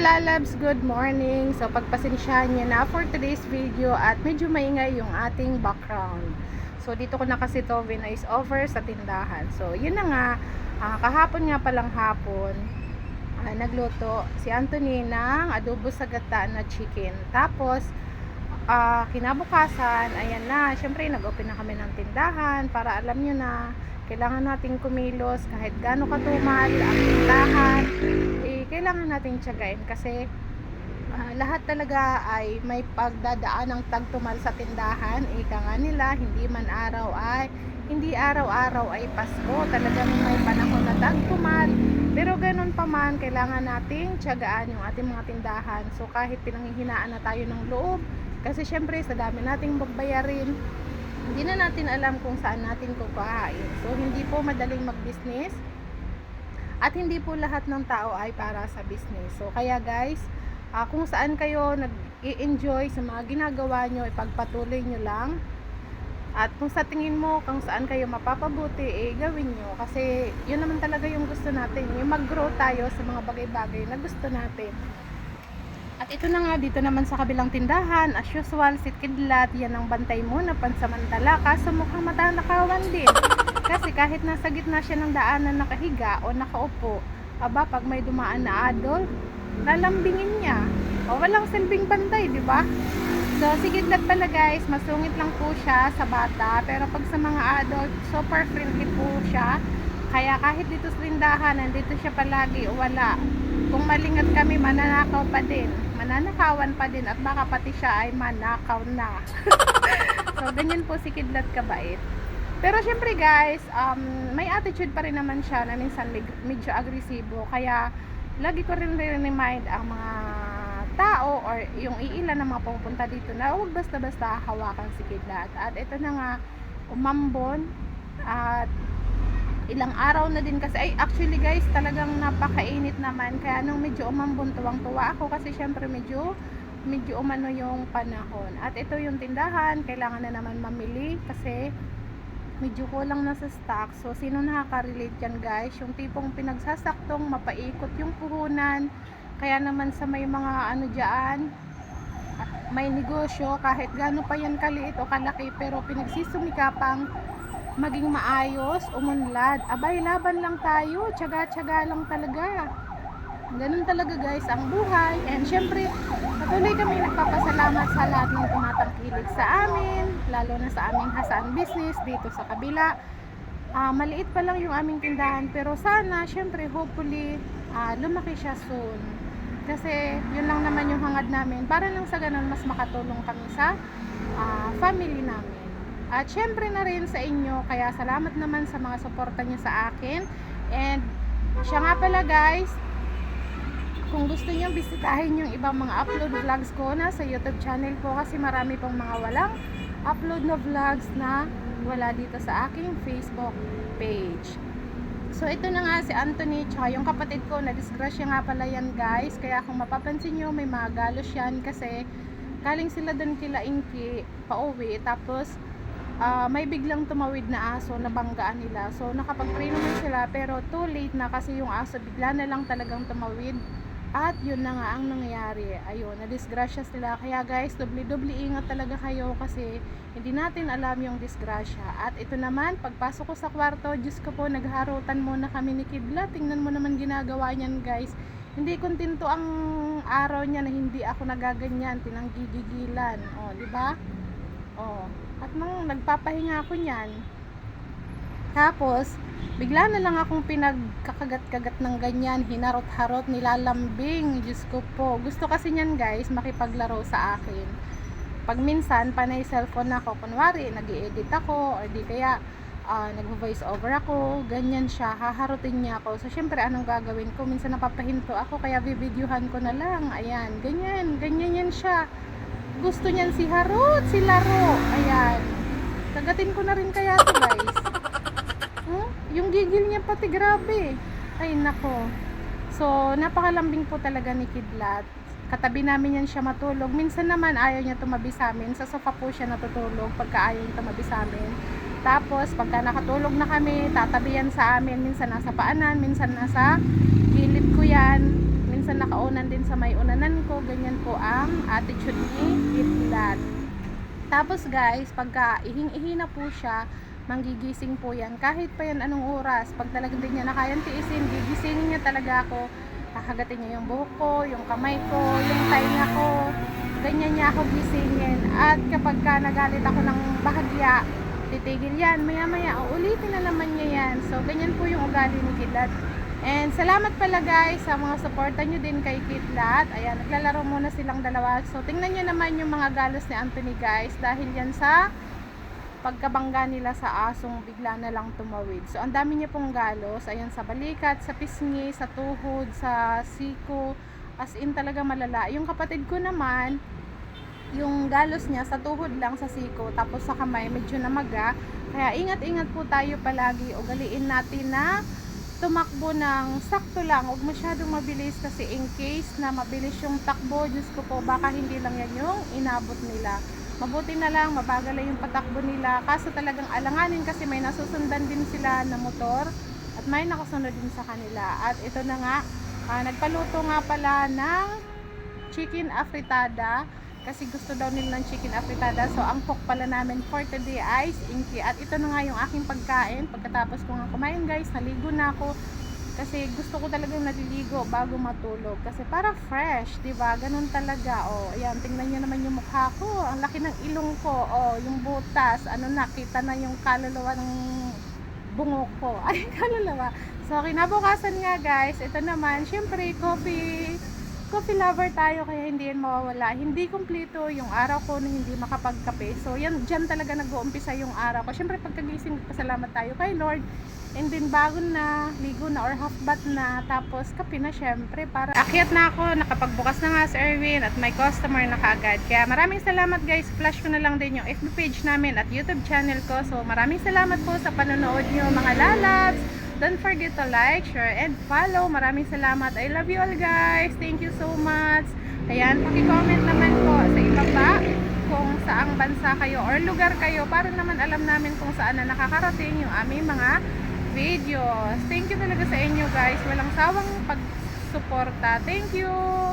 mga lalabs, good morning. So pagpasensyahan niyo na for today's video at medyo maingay yung ating background. So dito ko na kasi to is over sa tindahan. So yun na nga, ah, kahapon nga palang hapon, ah, nagluto si Anthony ng adobo sa gata na chicken. Tapos, ah, kinabukasan, ayan na, syempre nag-open na kami ng tindahan para alam nyo na kailangan nating kumilos kahit gaano katumal ang tindahan kailangan nating tiyagain kasi ah, lahat talaga ay may pagdadaan ng tagtumal sa tindahan. Ika nga nila hindi man araw ay hindi araw-araw ay Pasko. Talagang may panahon na tagtumal. Pero ganun pa man kailangan nating tiyagaan yung ating mga tindahan. So kahit pinanghihinaan na tayo ng loob kasi syempre sa dami nating babayarin hindi na natin alam kung saan natin kukuhain. So, hindi po madaling mag-business at hindi po lahat ng tao ay para sa business. So, kaya guys, ah, kung saan kayo nag-i-enjoy sa mga ginagawa nyo, ipagpatuloy nyo lang. At kung sa tingin mo kung saan kayo mapapabuti, eh gawin nyo. Kasi yun naman talaga yung gusto natin. Yung mag-grow tayo sa mga bagay-bagay na gusto natin. Ito na nga, dito naman sa kabilang tindahan, as usual, si Kidlat, yan ang bantay mo na pansamantala, kaso mukhang matanakawan din. Kasi kahit nasa gitna siya ng daanan nakahiga o nakaupo, aba, pag may dumaan na adult, lalambingin niya. O walang silbing bantay, di ba? So, si Kidlat pala guys, masungit lang po siya sa bata, pero pag sa mga adult, super friendly po siya. Kaya kahit dito sa tindahan, nandito siya palagi wala. Kung malingat kami, mananakaw pa din. Mananakawan pa din at baka pati siya ay manakaw na. so, ganyan po si Kidlat kabait. Pero syempre guys, um, may attitude pa rin naman siya na minsan med- medyo agresibo. Kaya, lagi ko rin remind ang mga tao or yung iilan na mga pupunta dito na huwag basta-basta hawakan si Kidlat. At ito na nga, umambon at ilang araw na din kasi. Ay actually guys talagang napakainit naman. Kaya nung medyo umambon tuwang-tuwa ako kasi syempre medyo medyo umano yung panahon. At ito yung tindahan kailangan na naman mamili kasi medyo kulang na sa stock. So sino nakaka-relate yan guys? Yung tipong pinagsasaktong mapaikot yung puhunan. Kaya naman sa may mga ano dyan may negosyo kahit gaano pa yan kaliit o kalaki pero pinagsisumikapang maging maayos, umunlad. Abay, laban lang tayo. Tsaga-tsaga lang talaga. Ganun talaga guys ang buhay. And syempre, patuloy kami nagpapasalamat sa lahat ng tumatangkilik sa amin. Lalo na sa aming hasan business dito sa kabila. Ah, maliit pa lang yung aming tindahan. Pero sana, syempre, hopefully, ah, lumaki siya soon. Kasi yun lang naman yung hangad namin. Para lang sa ganun, mas makatulong kami sa ah, family namin. At syempre na rin sa inyo, kaya salamat naman sa mga suporta niyo sa akin. And siya nga pala guys, kung gusto niyo bisitahin yung ibang mga upload vlogs ko na sa YouTube channel ko kasi marami pong mga walang upload na vlogs na wala dito sa aking Facebook page. So ito na nga si Anthony tsaka yung kapatid ko na disgrasya nga pala yan guys. Kaya kung mapapansin nyo may mga galos yan kasi galing sila doon kila Inky pauwi tapos ah, may biglang tumawid na aso na banggaan nila. So nakapag-pray naman sila pero too late na kasi yung aso bigla na lang talagang tumawid. At yun na nga ang nangyari. Ayun, na-disgrasya sila. Kaya guys, doble-doble ingat talaga kayo kasi hindi natin alam yung disgrasya. At ito naman, pagpasok ko sa kwarto, Diyos ko po, nagharutan muna kami ni Kidla. Tingnan mo naman ginagawa niyan guys. Hindi kontento ang araw niya na hindi ako nagaganyan, tinanggigigilan. O, di ba? O, at nang nagpapahinga ako niyan, tapos, bigla na lang akong pinagkakagat-kagat ng ganyan, hinarot-harot, nilalambing. Diyos ko po. Gusto kasi niyan guys, makipaglaro sa akin. Pag minsan, panay cellphone ako, kunwari, nag edit ako, or di kaya, ah, nag-voice over ako, ganyan siya, haharutin niya ako. So, syempre, anong gagawin ko? Minsan napapahinto ako, kaya bibidyohan ko na lang. Ayan, ganyan, ganyan yan siya. Gusto niyan si harot, si laro. Ayan. Kagatin ko na rin kaya to guys. Hmm? Yung gigil niya pati grabe. Ay nako. So, napakalambing po talaga ni Kidlat. Katabi namin yan siya matulog. Minsan naman ayaw niya tumabi sa amin. Sa sofa po siya natutulog pagka ayaw niya tumabi sa amin. Tapos, pagka nakatulog na kami, tatabi yan sa amin. Minsan nasa paanan, minsan nasa gilid ko yan. Minsan nakaunan din sa may unanan ko. Ganyan po ang attitude ni Kidlat. Tapos guys, pagka ihing-ihi na po siya, manggigising po yan. Kahit pa yan anong oras, pag talagang din niya na kayang tiisin, gigisingin niya talaga ako. Kakagatin niya yung buhok ko, yung kamay ko, yung tainga ko. Ganyan niya ako gisingin. At kapag ka nagalit ako ng bahagya, titigil yan. Maya maya, ulitin na naman niya yan. So, ganyan po yung ugali ni Kidlat. And salamat pala guys sa mga suporta nyo din kay Kidlat. Ayan, naglalaro muna silang dalawa. So, tingnan nyo naman yung mga galos ni Anthony guys. Dahil yan sa pagkabangga nila sa asong bigla na lang tumawid. So, ang dami niya pong galos. Ayan, sa balikat, sa pisngi, sa tuhod, sa siko. As in talaga malala. Yung kapatid ko naman, yung galos niya sa tuhod lang sa siko tapos sa kamay medyo namaga kaya ingat-ingat po tayo palagi ugaliin natin na tumakbo ng sakto lang. Huwag masyadong mabilis kasi in case na mabilis yung takbo Diyos ko po baka hindi lang yan yung inabot nila. Mabuti na lang mabagal lang yung patakbo nila. Kaso talagang alanganin kasi may nasusundan din sila na motor at may nakasunod din sa kanila. At ito na nga ah, nagpaluto nga pala ng chicken afritada kasi gusto daw nila ng chicken afritada. So, ang cook pala namin for today ay inky. At ito na nga yung aking pagkain. Pagkatapos ko nga kumain guys, naligo na ako. Kasi gusto ko talagang naliligo bago matulog. Kasi para fresh, di ba? Ganun talaga. O, ayan, tingnan nyo naman yung mukha ko. Ang laki ng ilong ko. O, yung butas. Ano na, kita na yung kaluluwa ng bungo ko. Ay, kaluluwa. So, kinabukasan nga guys, ito naman, syempre, coffee coffee lover tayo kaya hindi yan mawawala. Hindi kumpleto yung araw ko na hindi makapagkape. So yan diyan talaga nag-uumpisa yung araw ko. Syempre pagkagising pasalamat tayo kay Lord. And then bago na, ligo na or half bath na, tapos kape na syempre para akyat na ako, nakapagbukas na nga si Erwin at may customer na kaagad. Kaya maraming salamat guys, flash ko na lang din yung FB page namin at YouTube channel ko. So maraming salamat po sa panonood nyo mga lalabs. Don't forget to like, share, and follow. Maraming salamat. I love you all guys. Thank you so much. Ayan, paki-comment naman po sa ibaba kung saang bansa kayo or lugar kayo para naman alam namin kung saan na nakakarating yung aming mga videos. Thank you talaga sa inyo guys. Walang sawang pagsuporta. Thank you!